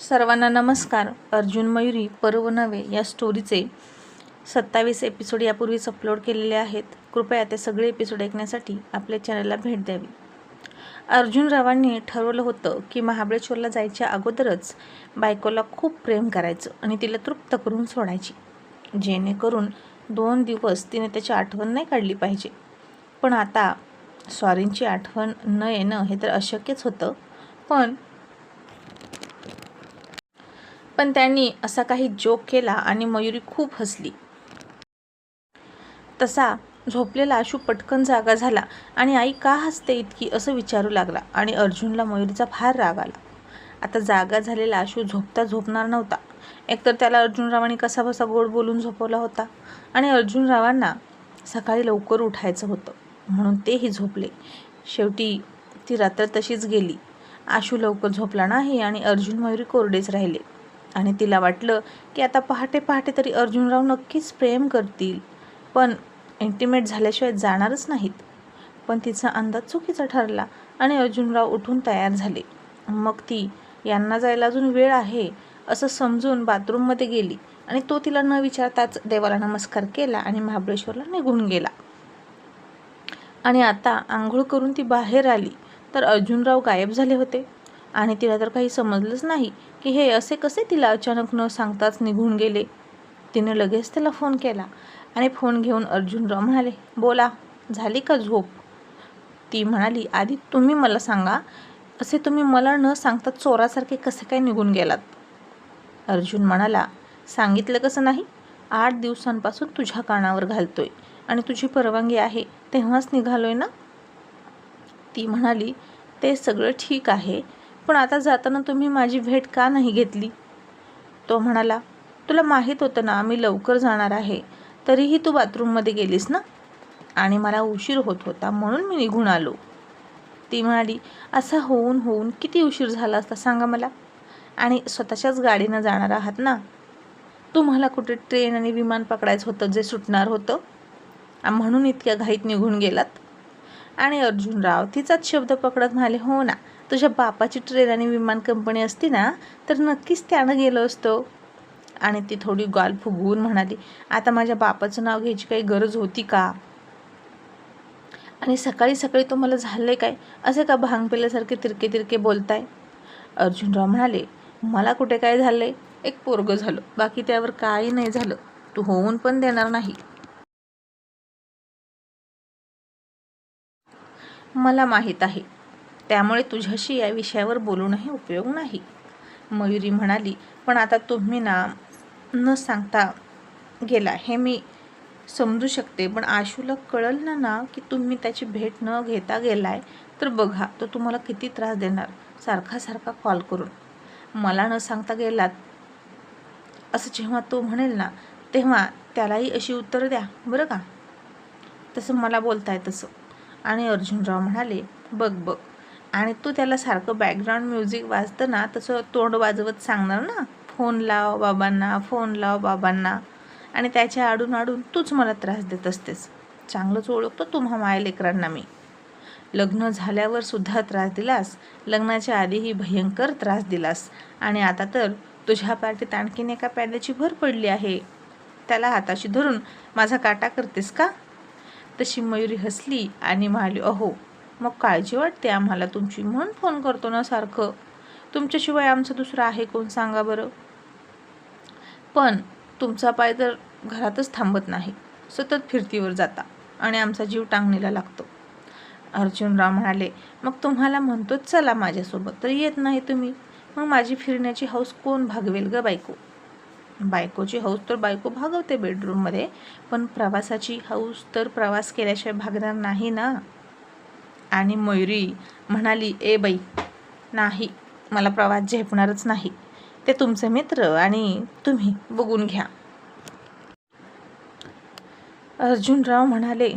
सर्वांना नमस्कार. अर्जुन मयुरी पर्व नवे या स्टोरीचे सत्तावीस एपिसोड यापूर्वीच अपलोड केलेले आहेत. कृपया ते सगळे एपिसोड ऐकण्यासाठी आपल्या चॅनलला भेट द्यावी. अर्जुन रावांनी ठरवलं होतं की महाबळेश्वरला जायच्या अगोदरच बायकोला खूप प्रेम करायचं आणि तिला तृप्त करून सोडायची. जेणेकरून दोन दिवस तिने त्याची आठवण नाही काढली पाहिजे. पण आता स्वारींची आठवण न येणं हे तर अशक्यच होतं. पण पण त्यांनी असा काही जोक केला आणि मयुरी खूप हसली. तसा झोपलेला आशू पटकन जागा झाला आणि आई का हसते इतकी असं विचारू लागला आणि अर्जुनला मयुरीचा फार राग आला. आता जागा झालेला आशू झोपता झोपणार नव्हता. एकतर त्याला अर्जुनरावांनी कसा बसा गोड बोलून झोपवला होता आणि अर्जुनरावांना सकाळी लवकर उठायचं होतं म्हणून तेही झोपले. शेवटी ती रात्र तशीच गेली. आशू लवकर झोपला नाही आणि अर्जुन मयुरी कोरडेच राहिले. आणि तिला वाटलं की आता पहाटे पहाटे तरी अर्जुनराव नक्कीच प्रेम करतील. पण इंटिमेट झाल्याशिवाय जाणारच नाहीत. पण तिचा अंदाज चुकीचा ठरला आणि अर्जुनराव उठून तयार झाले. मग ती यांना जायला अजून वेळ आहे असं समजून बाथरूममध्ये गेली आणि तो तिला न विचारताच देवाला नमस्कार केला आणि महाबळेश्वरला निघून गेला. आणि आता आंघोळ करून ती बाहेर आली तर अर्जुनराव गायब झाले होते. आणि तिला तर काही समजलंच नाही की हे असे कसे तिला अचानक न सांगताच निघून गेले. तिने लगेच त्याला फोन केला आणि फोन घेऊन अर्जुनराव म्हणाले बोला झाली का झोप? ती म्हणाली आधी तुम्ही मला सांगा असे तुम्ही मला न सांगता चोरासारखे कसे काय निघून गेलात? अर्जुन म्हणाला सांगितलं कसं नाही? आठ दिवसांपासून तुझ्या कानावर घालतोय आणि तुझी परवानगी आहे तेव्हाच निघालोय ना? ती म्हणाली ते सगळं ठीक आहे पण आता जाताना तुम्ही माझी भेट का नाही घेतली? तो म्हणाला तुला माहीत होतं ना मी लवकर जाणार आहे. तरीही तू बाथरूममध्ये गेलीस ना? आणि मला उशीर होत होता म्हणून मी निघून आलो. ती म्हणाली असा होऊन होऊन किती उशीर झाला असता सांगा मला? आणि स्वतःच्याच गाडीनं जाणार आहात ना? तुम्हाला कुठे ट्रेन आणि विमान पकडायचं होतं जे सुटणार होतं? म्हणून इतक्या घाईत निघून गेलात? आणि अर्जुनराव तिचाच शब्द पकडत म्हणाले हो ना. तुझ्या बापाची ट्रेन आणि विमान कंपनी असती ना तर नक्कीच त्यानं गेलो असतो. आणि ती थोडी गाल फुगवून म्हणाली आता माझ्या बापाचं नाव घ्यायची काही गरज होती का? आणि सकाळी सकाळी तुम्हाला झालंय काय? असे का भांग पेल्यासारखे तिरके तिरके बोलताय? अर्जुनराव म्हणाले मला कुठे काय झालंय? एक पोरग झालं. बाकी त्यावर काही नाही झालं. तू होऊन पण देणार नाही. मला माहीत आहे त्यामुळे तुझ्याशी या विषयावर बोलूनही उपयोग नाही. मयुरी म्हणाली पण आता तुम्ही ना न सांगता गेला हे मी समजू शकते. पण आशूला कळलं ना ना की तुम्ही त्याची भेट न घेता गेलाय तर बघा तो तुम्हाला किती त्रास देणार. सारखा सारखा कॉल करून. मला न सांगता गेलात असं जेव्हा तो म्हणेल ना तेव्हा त्यालाही अशी उत्तरं द्या बरं का? तसं मला बोलताय तसं. आणि अर्जुनराव म्हणाले बघ बघ आणि तू त्याला सारखं बॅकग्राऊंड म्युझिक वाजतं ना तसं तोंड वाजवत सांगणार ना. फोन लाव बाबांना फोन लाव बाबांना. आणि त्याच्या आडून आडून तूच मला त्रास देत असतेस. चांगलंच ओळखतो तुम्हा माय लेकरांना मी. लग्न झाल्यावर सुद्धा त्रास दिलास. लग्नाच्या आधीही भयंकर त्रास दिलास. आणि आता तर तुझ्या पार्टीत आणखीन एका पॅड्याची भर पडली आहे. त्याला हाताशी धरून माझा काटा करतेस का? तशी मयुरी हसली आणि म्हणाली अहो मग काळजी वाटते आम्हाला तुमची म्हणून फोन करतो ना सारखं. तुमच्याशिवाय आमचं दुसरं आहे कोण सांगा बरं? पण तुमचा पाय तर घरातच थांबत नाही. सतत फिरतीवर जाता आणि आमचा जीव टांगणीला लागतो. अर्जुनराव म्हणाले मग तुम्हाला म्हणतोच चला माझ्यासोबत तर येत नाही तुम्ही. मग माझी फिरण्याची हौस कोण भागवेल ग बायको? बायकोची हौस तर बायको भागवते बेडरूममध्ये पण प्रवासाची हौस तर प्रवास केल्याशिवाय भागणार नाही ना. आणि मयुरी म्हणाली ए बाई नाही मला प्रवास झेपणारच नाही. ते तुमचे मित्र आणि तुम्ही बघून घ्या. अर्जुनराव म्हणाले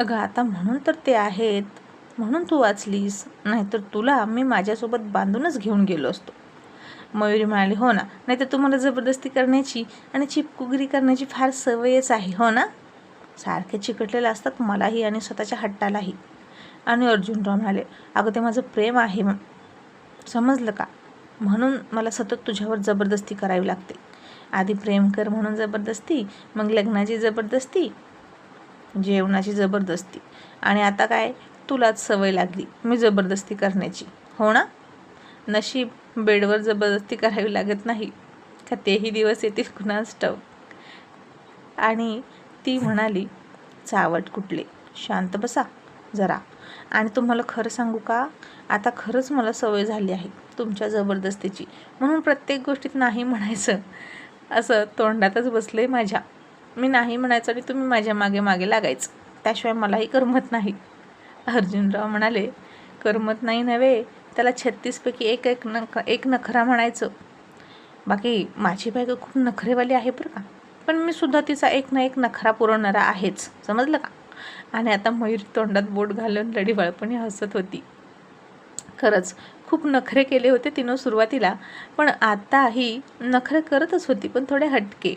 अगं आता म्हणून तर ते आहेत. म्हणून तू वाचलीस. नाहीतर तुला मी माझ्यासोबत बांधूनच घेऊन गेलो असतो. मयुरी म्हणाली हो ना. नाहीतर तुम्हाला जबरदस्ती करण्याची आणि चिपकुगिरी करण्याची फार सवयच आहे हो ना? सारखे चिकटलेले असतात मलाही आणि स्वतःच्या हट्टालाही. आणि अर्जुनराव म्हणाले अगं ते माझं प्रेम आहे समजलं का? म्हणून मला सतत तुझ्यावर जबरदस्ती करावी लागते. आधी प्रेम कर म्हणून जबरदस्ती मग लग्नाची जबरदस्ती जेवणाची जबरदस्ती. आणि आता काय? तुलाच सवय लागली मी जबरदस्ती करण्याची. हो ना? नशीब बेडवर जबरदस्ती करावी लागत नाही का तेही दिवस येतील कुणास स्टव आणि ती म्हणाली चावट कुठले? शांत बसा जरा. आणि तुम्हाला खरं सांगू का? आता खरंच मला सवय झाली आहे तुमच्या जबरदस्तीची. म्हणून प्रत्येक गोष्टीत नाही म्हणायचं. असं तोंडातच बसलं आहे माझ्या. मी नाही म्हणायचं आणि तुम्ही माझ्या मागे मागे लागायचं. त्याशिवाय मलाही करमत नाही. अर्जुनराव म्हणाले करमत नाही नव्हे त्याला छत्तीसपैकी एक एक नख एक नखरा म्हणायचं. बाकी माझी बायको खूप नखरेवाली आहे बरं का. पण मी सुद्धा तिचा एक ना एक नखरा पुरवणारा आहेच. समजलं का? आणि आता मयूर तोंडात बोट घालून लढीवाळपणे हसत होती. खरंच खूप नखरे केले होते तिनं सुरुवातीला पण आताही नखरे करतच होती पण थोडे हटके.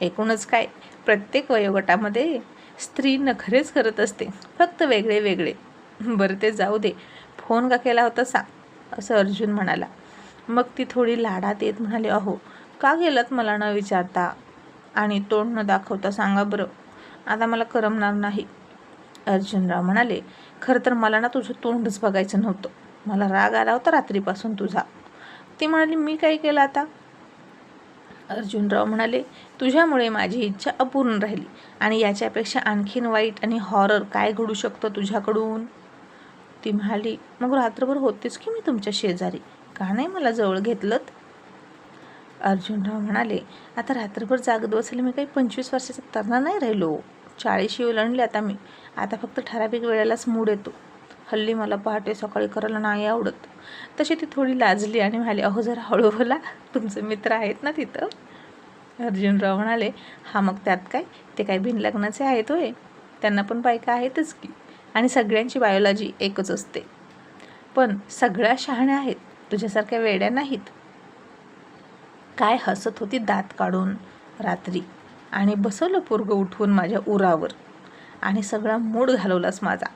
एकूणच काय प्रत्येक वयोगटामध्ये स्त्री नखरेच करत असते फक्त वेगळे वेगळे. बरं ते जाऊ दे फोन का केला होता सांग असं अर्जुन म्हणाला. मग ती थोडी लाडात येत म्हणाली अहो का गेलात मला न विचारता? आणि तोंड न दाखवता सांगा बरं आता मला करमणार नाही. अर्जुनराव म्हणाले खरं तर मला ना तुझं तोंडच बघायचं नव्हतं. मला राग आला होता रात्रीपासून तुझा. ती म्हणाली मी काय केलं आता? अर्जुनराव म्हणाले तुझ्यामुळे माझी इच्छा अपूर्ण राहिली आणि याच्यापेक्षा आणखीन वाईट आणि हॉरर काय घडू शकतं तुझ्याकडून? ती म्हणाली मग रात्रभर होतेच की मी तुमच्या शेजारी. का नाही मला जवळ घेतलं अर्जुनराव म्हणाले आता रात्रभर जागत बसले मी काही पंचवीस वर्षाचा तरणा नाही राहिलो. चाळीशी ओलांडले आता मी. आता फक्त ठराविक वेळेलाच मूड येतो. हल्ली मला पहाटे सकाळी करायला नाही आवडत. तशी ती थोडी लाजली आणि म्हणाली अहो जरा हळू बोला. तुमचे मित्र आहेत ना तिथं? अर्जुनराव म्हणाले हा मग त्यात काय? ते काय बिन लग्नाचे आहेत होय. त्यांना पण बायका आहेतच की. आणि सगळ्यांची बायोलॉजी एकच असते. पण सगळ्या शहाण्या आहेत. तुझ्यासारख्या वेड्या नाहीत. काय हसत होती दात काढून रात्री. आणि बसवलं पोरग उठवून माझ्या उरावर. आणि सगळा मूड घालवलास माझा.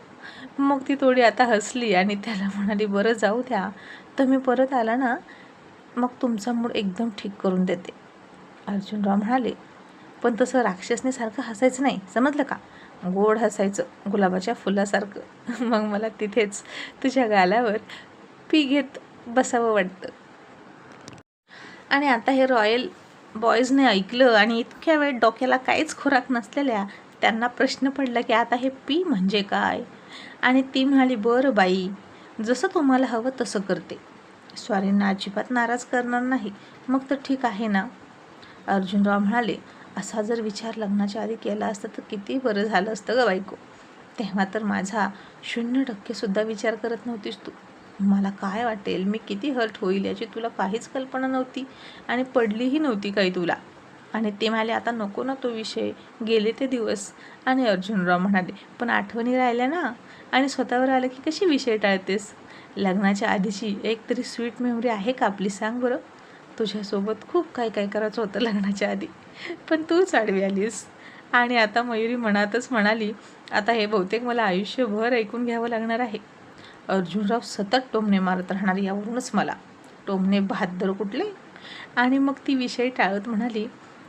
मग ती थोडी आता हसली आणि त्याला म्हणाली बरं जाऊ द्या. तर मी परत आला ना मग तुमचा मूड एकदम ठीक करून देते. अर्जुनराव म्हणाले पण तसं राक्षसनेसारखं हसायचं नाही. समजलं का? गोड हसायचं. गुलाबाच्या फुलासारखं. मग मला तिथेच तुझ्या गालावर पी घेत बसावं वाटतं. आणि आता हे रॉयल बॉयजने ऐकलं आणि इतक्या वेळ डोक्याला काहीच खोराक नसलेल्या त्यांना प्रश्न पडला की आता हे पी म्हणजे काय? आणि ती म्हणाली बरं बाई जसं तुम्हाला हवं तसं करते. स्वारींना अजिबात नाराज करणार नाही. मग तर ठीक आहे ना? अर्जुनराव म्हणाले असा जर विचार लग्नाच्या आधी केला असता तर किती बरं झालं असतं ग बायको. तेव्हा तर माझा शून्य टक्केसुद्धा विचार करत नव्हतीस तू. मला काय वाटेल? मी किती हर्ट होईल याची तुला काहीच कल्पना नव्हती आणि पडलीही नव्हती काही तुला. आणि ते म्हणाले आता नको ना तो विषय. गेले ते दिवस. आणि अर्जुनराव म्हणाले पण आठवणी राहिल्या ना? आणि स्वतःवर आलं की कशी विषय टाळतेस? लग्नाच्या आधीची एक तरी स्वीट मेमरी आहे का आपली? सांग बरं. तुझ्यासोबत खूप काय काय करायचं होतं लग्नाच्या आधी. पण तूच आडवी आलीस. आणि आता मयुरी मनातच म्हणाली आता हे बहुतेक मला आयुष्यभर ऐकून घ्यावं लागणार आहे. अर्जुनराव सतत टोमणे मारत राहणार यावरूनच मला. टोमणे बहादर कुठले? आणि मग ती विषय टाळत म्हणाली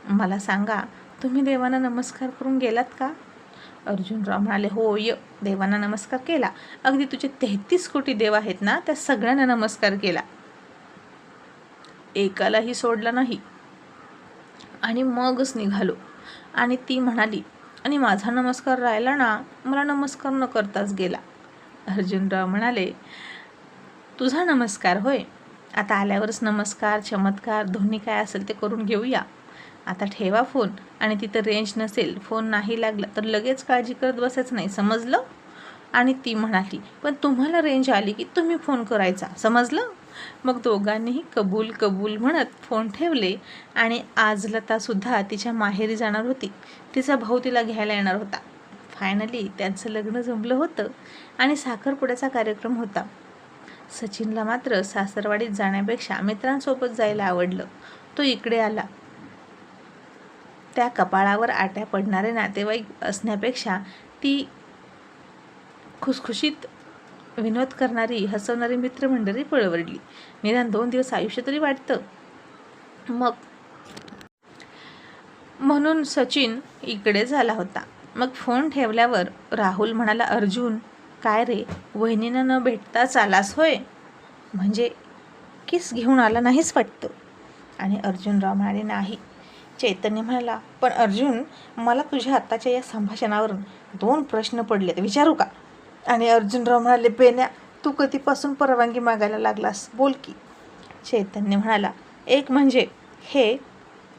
मला सांगा तुम्ही देवांना नमस्कार करून गेलात का? अर्जुनराव म्हणाले हो य देवांना नमस्कार केला. अगदी तुझे तेहतीस कोटी देव आहेत ना त्या सगळ्यांना नमस्कार केला. एकालाही सोडला नाही. आणि मगच निघालो. आणि ती म्हणाली आणि माझा नमस्कार राहिला ना मला नमस्कार न करताच गेला. अर्जुनराव म्हणाले तुझा नमस्कार होय. आता आल्यावरच नमस्कार चमत्कार दोन्ही काय असेल ते करून घेऊया. आता ठेवा फोन. आणि तिथं रेंज नसेल फोन नाही लागला तर लगेच काळजी करत बसायचं नाही समजलं? आणि ती म्हणाली पण तुम्हाला रेंज आली की तुम्ही फोन करायचा समजलं? मग दोघांनीही कबूल कबूल म्हणत फोन ठेवले आणि आज लतासुद्धा तिच्या माहेरी जाणार होती. तिचा भाऊ तिला घ्यायला येणार होता. फायनली त्यांचं लग्न जमलं होतं आणि साखरपुड्याचा कार्यक्रम होता. सचिनला मात्र सासरवाडीत जाण्यापेक्षा मित्रांसोबत जायला आवडलं. तो इकडे आला. त्या कपाळावर आट्या पडणारे नातेवाईक असण्यापेक्षा ती खुसखुशीत विनोद करणारी हसवणारी मित्रमंडळी पळवडली निदान दोन दिवस आयुष्य तरी वाटतं. मग म्हणून सचिन इकडे झाला होता. मग फोन ठेवल्यावर राहुल म्हणाला अर्जुन काय रे? वहिनीनं न भेटताच आलास होय? म्हणजे किस घेऊन आला नाहीच वाटतं? आणि अर्जुनराव म्हणाले नाही. चैतन्य म्हणाला पण अर्जुन मला तुझ्या आत्ताच्या या संभाषणावरून दोन प्रश्न पडलेत विचारू का? आणि अर्जुनराव म्हणाले बेन्या तू कधीपासून परवानगी मागायला लागलास? बोल की. चैतन्य म्हणाला एक म्हणजे हे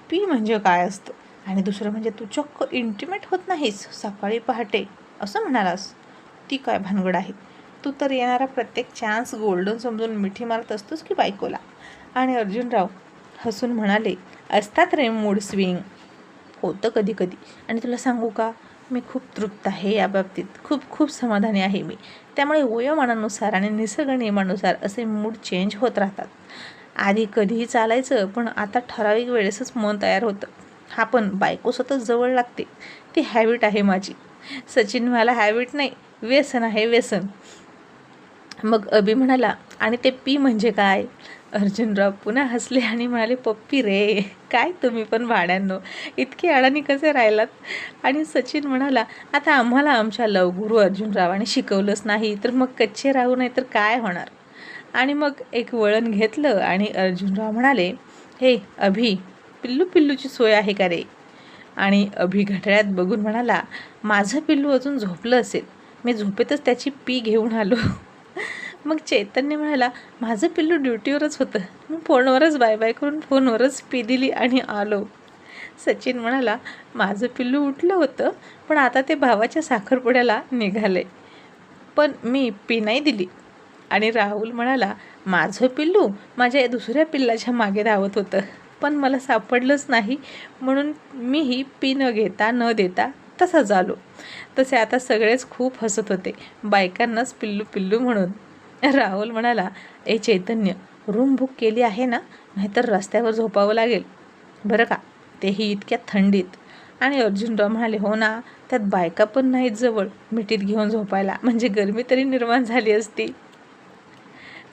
पी म्हणजे काय असतं? आणि दुसरं म्हणजे तू चक्क इंटिमेट होत नाहीस सकाळी पहाटे असं म्हणालास. ती काय भानगड आहे? तू तर येणारा प्रत्येक चान्स गोल्डन समजून मिठी मारत असतोस की बायकोला? आणि अर्जुनराव हसून म्हणाले असतात रे मूड स्विंग होतं कधी कधी. आणि तुला सांगू का? मी खूप तृप्त आहे या बाबतीत खूप खूप समाधानी आहे मी. त्यामुळे वयोमानानुसार आणि निसर्ग नियमानुसार असे मूड चेंज होत राहतात. आधी कधीही चालायचं पण आता ठराविक वेळेसच मन तयार होतं. हा पण बायको सतत जवळ लागते. ती हॅबिट आहे माझी. सचिन मला हॅबिट नाही व्यसन आहे व्यसन. मग अभि म्हणाला आणि ते पी म्हणजे काय? अर्जुनराव पुन्हा हसले आणि म्हणाले पप्पी रे काय तुम्ही पण भाड्यांनो इतके अडाणी कसे राहिलात? आणि सचिन म्हणाला आता आम्हाला आमच्या लवगुरू अर्जुनरावाने शिकवलंच नाही तर मग कच्चे राहू नाही तर काय होणार? आणि मग एक वळण घेतलं आणि अर्जुनराव म्हणाले हे अभि पिल्लू पिल्लूची सोय आहे का रे? आणि अभि घड्याळ्यात बघून म्हणाला माझं पिल्लू अजून झोपलं असेल. मी झोपेतच त्याची पी घेऊन आलो. मग चैतन्य म्हणाला माझं पिल्लू ड्युटीवरच होतं. मी फोनवरच बाय बाय करून फोनवरच पी दिली आणि आलो. सचिन म्हणाला माझं पिल्लू उठलं होतं पण आता ते भावाच्या साखरपुड्याला निघाले. पण मी पी नाही दिली. आणि राहुल म्हणाला माझं पिल्लू माझ्या दुसऱ्या पिल्लाच्या मागे धावत होतं. पण मला सापडलंच नाही. म्हणून मीही पी न घेता न देता तसाच आलो तसे आता सगळेच खूप हसत होते. बायकांनाच पिल्लू पिल्लू म्हणून. राहुल म्हणाला ए चैतन्य रूम बुक केली आहे ना? नाहीतर रस्त्यावर झोपावं लागेल. बरं का? तेही इतक्या थंडीत. आणि अर्जुनराव म्हणाले हो ना त्यात बायका पण नाहीत जवळ. मिठीत घेऊन झोपायला. म्हणजे गर्मी तरी निर्माण झाली असती.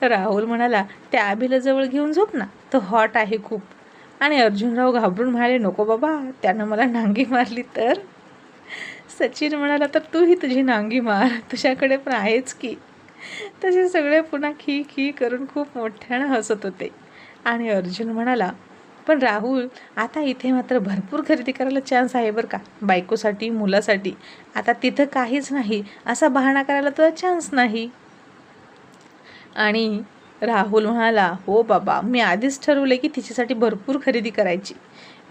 राहुल म्हणाला त्या आभीला जवळ घेऊन झोप ना? तो हॉट आहे खूप. आणि अर्जुनराव घाबरून म्हणाले नको बाबा त्यानं मला नांगी मारली तर? सचिन म्हणाला तर तूही तुझी नांगी मार तुझ्याकडे पण आहेच की. तसे सगळे पुन्हा खी खी करून खूप मोठ्यानं हसत होते. आणि अर्जुन म्हणाला पण राहुल आता इथे मात्र भरपूर खरेदी करायला चान्स आहे बरं का. बायकोसाठी मुलासाठी. आता तिथं काहीच नाही. असा बहाणा करायला तुझा चान्स नाही. आणि राहुल म्हणाला हो बाबा मी आधीच ठरवले की तिच्यासाठी भरपूर खरेदी करायची.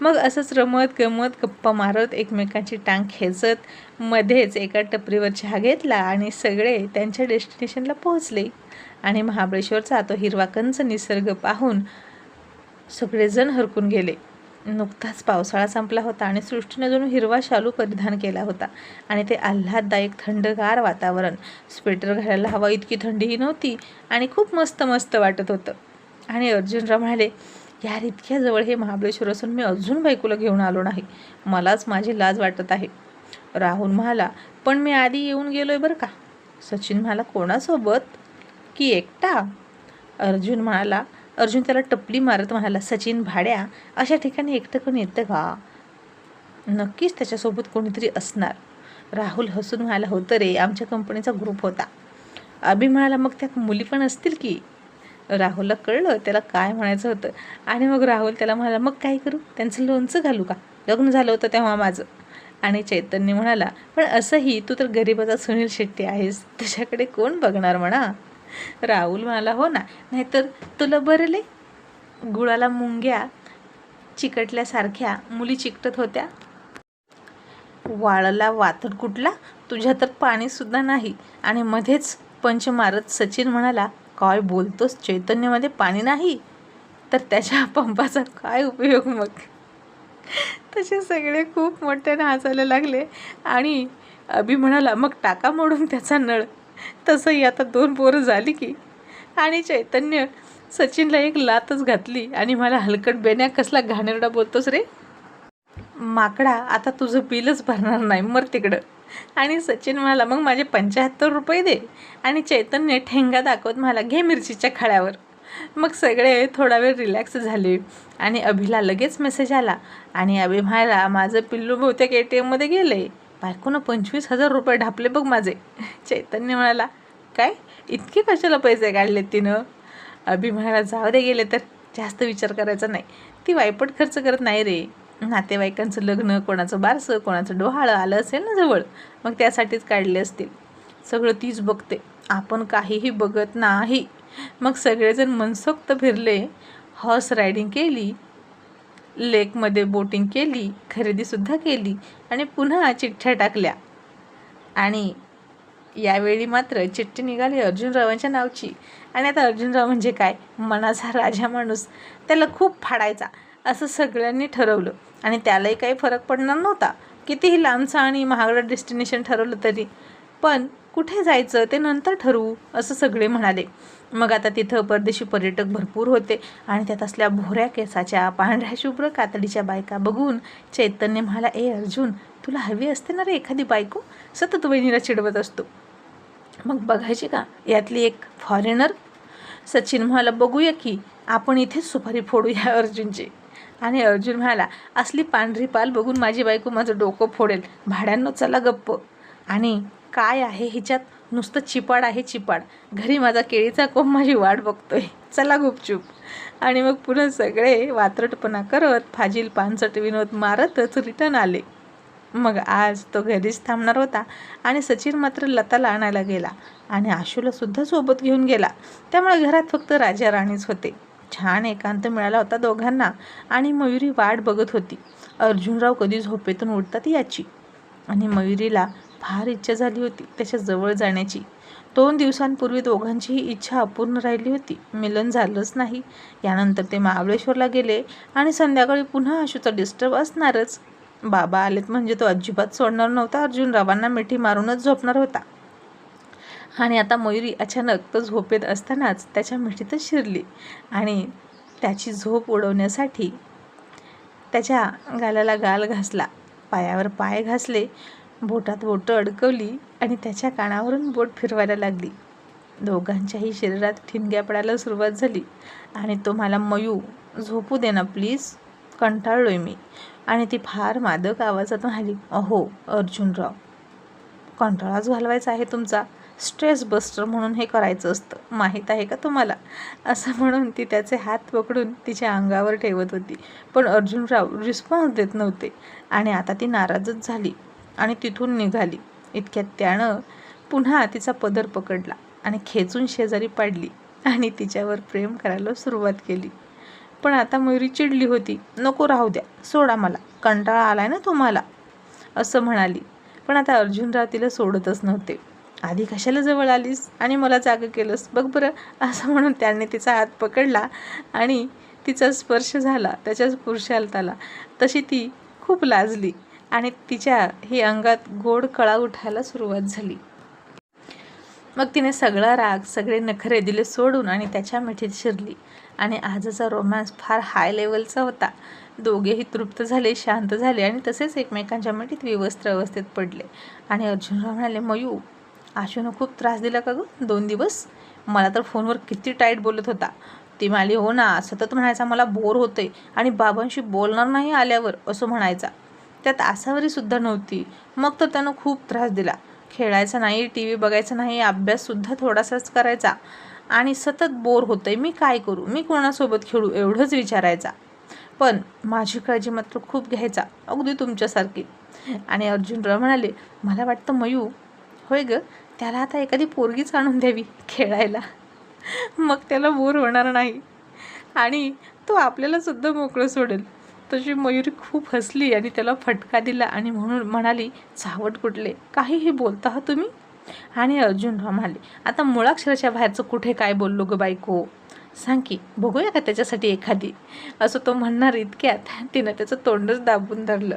मग असंच रमत गमत गप्पा मारत एकमेकांची टांग खेचत मध्येच एका टपरीवर चहा घेतला आणि सगळे त्यांच्या डेस्टिनेशनला पोहोचले. आणि महाबळेश्वरचा तो हिरवा कंच निसर्ग पाहून सगळेजण हरकून गेले. नुकताच पावसाळा संपला होता आणि सृष्टीने जणू हिरवा शालू परिधान केला होता आणि ते आल्हाददायक थंडगार वातावरण. स्वेटर घालायला हवा इतकी थंडीही नव्हती आणि खूप मस्त मस्त वाटत होतं. आणि अर्जुनराव म्हणाले यार इतक्या जवळ हे महाबळेश्वर असून मी अजून बायकोला घेऊन आलो नाही. मलाच माझी लाज वाटत आहे. राहुल म्हणाला पण मी आधी येऊन गेलो आहे बरं का? सचिन म्हणाला कोणासोबत? की एकटा? अर्जुन म्हणाला अर्जुन त्याला टपली मारत म्हणाला सचिन भाड्या अशा ठिकाणी एकटं कोणी येतं का? नक्कीच त्याच्यासोबत कोणीतरी असणार. राहुल हसून म्हणाला होतं रे आमच्या कंपनीचा ग्रुप होता. अभि म्हणाला मग त्यात मुली पण असतील की? राहुलला कळलं त्याला काय म्हणायचं होतं. आणि मग राहुल त्याला म्हणाला मग काय करू? त्यांचं लोणचं घालू का? लग्न झालं होतं तेव्हा माझं. आणि चैतन्य म्हणाला पण असंही तू तर गरिबाचा सुनील शेट्टी आहेस. तुझ्याकडे कोण बघणार म्हणा? राहुल म्हणाला हो ना. नाहीतर तुला बरले गुळाला मुंग्या चिकटल्यासारख्या मुली चिकटत होत्या. वाळला वातड कुठला? तुझ्या तर पाणीसुद्धा नाही. आणि मध्येच पंच मारत सचिन म्हणाला काय बोलतोस? चैतन्यमध्ये पाणी नाही? तर त्याच्या पंपाचा काय उपयोग मग? तसे सगळे खूप मोठ्याने हसायला लागले. आणि अभि म्हणाला मग टाका मोडून त्याचा नळ. तसंही आता दोन पोरं झाली की. आणि चैतन्य सचिनला एक लातच घातली आणि मला हलकट बेण्या कसला घाणेरडा बोलतोस रे. माकडा आता तुझं बिलच भरणार नाही मर तिकडं. आणि सचिन म्हणाला मग माझे पंच्याहत्तर रुपये दे. आणि चैतन्य ठेंगा दाखवत मला घे मिरचीच्या खळ्यावर. मग सगळे थोडा वेळ रिलॅक्स झाले आणि अभिला लगेच मेसेज आला आणि अभि म्हणाला माझं पिल्लू बहुतेक ए टी एममध्ये गेले बायकोनं पंचवीस हजार रुपये ढापले बघ माझे. चैतन्य म्हणाला काय? इतके कशाला पैसे काढले तिनं? अभि म्हणाला जाऊ दे गेले तर. जास्त विचार करायचा नाही. ती वायपट खर्च करत नाही रे. नातेवाईकांचं लग्न कोणाचं बारसं कोणाचं डोहाळं आलं असेल ना जवळ मग त्यासाठीच काढले असतील. सगळं तीच बघते. आपण काहीही बघत नाही. मग सगळेजण मनसोक्त फिरले. हॉर्स रायडिंग केली. लेकमध्ये बोटिंग केली खरेदीसुद्धा केली आणि पुन्हा चिठ्ठ्या टाकल्या. आणि यावेळी मात्र चिठ्ठी निघाली अर्जुनरावांच्या नावची. आणि आता अर्जुनराव म्हणजे काय? मनाचा राजा माणूस. त्याला खूप फाडायचा असं सगळ्यांनी ठरवलं. आणि त्यालाही काही फरक पडणार नव्हता. कितीही लांबचं आणि महागडं डेस्टिनेशन ठरवलं तरी. पण कुठे जायचं ते नंतर ठरवू असं सगळे म्हणाले. मग आता तिथं परदेशी पर्यटक भरपूर होते आणि त्यात असल्या भोऱ्या केसाच्या पांढऱ्या शुभ्र कातडीच्या बायका. बघून चैतन्य म्हणाला ए अर्जुन तुला हवी असते ना रे एखादी बायको? सतत वहिनीला चिडवत असतो. मग बघायची का? यातली एक फॉरेनर सचिन म्हणाला बघूया की आपण इथेच सुपारी फोडूया अर्जुनची. आणि अर्जुन म्हणाला असली पांढरी पाल बघून माझी बायको माझं डोकं फोडेल. भाड्यांनो चला गप्प. आणि काय आहे हिच्यात? नुसतं चिपाड आहे चिपाड. घरी माझा केळीचा कोंब माझी वाट बघतोय. चला गुपचूप. आणि मग पुन्हा सगळे वात्रटपणा करत फाजील पानसट विनोद मारतच रिटर्न आले. मग आज तो घरीच थांबणार होता आणि सचिन मात्र लताला आणायला गेला आणि आशूला सुद्धा सोबत घेऊन गेला. त्यामुळे घरात फक्त राजा राणीच होते. छान एकांत मिळाला होता दोघांना आणि मयुरी वाट बघत होती. अर्जुनराव कधी झोपेतून उठतात याची. आणि मयुरीला फार इच्छा झाली होती त्याच्याजवळ जाण्याची. दोन दिवसांपूर्वी दोघांचीही इच्छा अपूर्ण राहिली होती. मिलन झालंच नाही. यानंतर ते महाबळेश्वरला गेले आणि संध्याकाळी पुन्हा आशूचा डिस्टर्ब असणारच. बाबा आलेत म्हणजे तो अजिबात सोडणार नव्हता. अर्जुनरावांना मिठी मारूनच झोपणार होता. आणि आता मयुरी अचानक तो झोपेत असतानाच त्याच्या मिठीतच शिरली आणि त्याची झोप उडवण्यासाठी त्याच्या गालाला गाल घासला. पायावर पाय घासले. बोटात बोटं अडकवली आणि त्याच्या कानावरून बोट फिरवायला लागली. दोघांच्याही शरीरात ठिणग्या पडायला सुरुवात झाली आणि तो मला मयू झोपू दे ना प्लीज. कंटाळलोय मी. आणि ती फार मादक आवाजात म्हणाली अहो अर्जुनराव कंटाळाच घालवायचा आहे तुमचा. स्ट्रेस बस्टर म्हणून हे करायचं असतं. माहीत आहे का तुम्हाला? असं म्हणून ती त्याचे हात पकडून तिच्या अंगावर ठेवत होती. पण अर्जुनराव रिस्पॉन्स देत नव्हते आणि आता ती नाराजच झाली. आणि तिथून निघाली. इतक्यात त्यानं पुन्हा तिचा पदर पकडला आणि खेचून शेजारी पाडली आणि तिच्यावर प्रेम करायला सुरुवात केली. पण आता मयुरी चिडली होती नको राहू द्या सोडा मला कंटाळा आलाय ना तुम्हाला असं म्हणाली. पण आता अर्जुनराव तिला सोडतच नव्हते. आधी कशाला जवळ आलीस आणि मला जागं केलंस बघ बरं असं म्हणून त्याने तिचा हात पकडला आणि तिचा स्पर्श झाला त्याच्याच पुरुषालताला तशी ती खूप लाजली. आणि तिच्या ही अंगात गोड कळा उठायला सुरुवात झाली. मग तिने सगळा राग सगळे नखरे दिले सोडून आणि त्याच्या मिठीत शिरली. आणि आजचा रोमॅन्स फार हाय लेवलचा होता. दोघेही तृप्त झाले शांत झाले आणि तसेच एकमेकांच्या मिठीत विवस्त्र अवस्थेत पडले. आणि अर्जुनराव म्हणाले मयू आशूनं खूप त्रास दिला का गं? दोन दिवस? मला तर फोनवर किती टाईट बोलत होता. ती म्हणाली हो ना सतत म्हणायचा मला बोर होते आणि बाबांशी बोलणार नाही आल्यावर असं म्हणायचा. त्यात आसावरीसुद्धा नव्हती. मग तर त्यानं खूप त्रास दिला. खेळायचा नाही टी व्ही बघायचं नाही अभ्याससुद्धा थोडासाच करायचा. आणि सतत बोर होतंय मी काय करू? मी कोणासोबत खेळू? एवढंच विचारायचा. पण माझी काळजी मात्र खूप घ्यायचा अगदी तुमच्यासारखी. आणि अर्जुनराव म्हणाले मला वाटतं मयू होय ग त्याला आता एखादी पोरगीच आणून द्यावी खेळायला. मग त्याला बोर होणार नाही. आणि तो आपल्यालासुद्धा मोकळं सोडेल. तशी मयुरी खूप हसली आणि त्याला फटका दिला आणि म्हणून म्हणाली चावट कुठले? काहीही बोलता हा तुम्ही? आणि अर्जुन म्हणाले आता मुळाक्षराच्या बाहेरचं कुठे काय बोललो ग बायको? सांग की बघूया का त्याच्यासाठी एखादी? असं तो म्हणणार इतक्यात तिनं त्याचं तोंडच दाबून धरलं.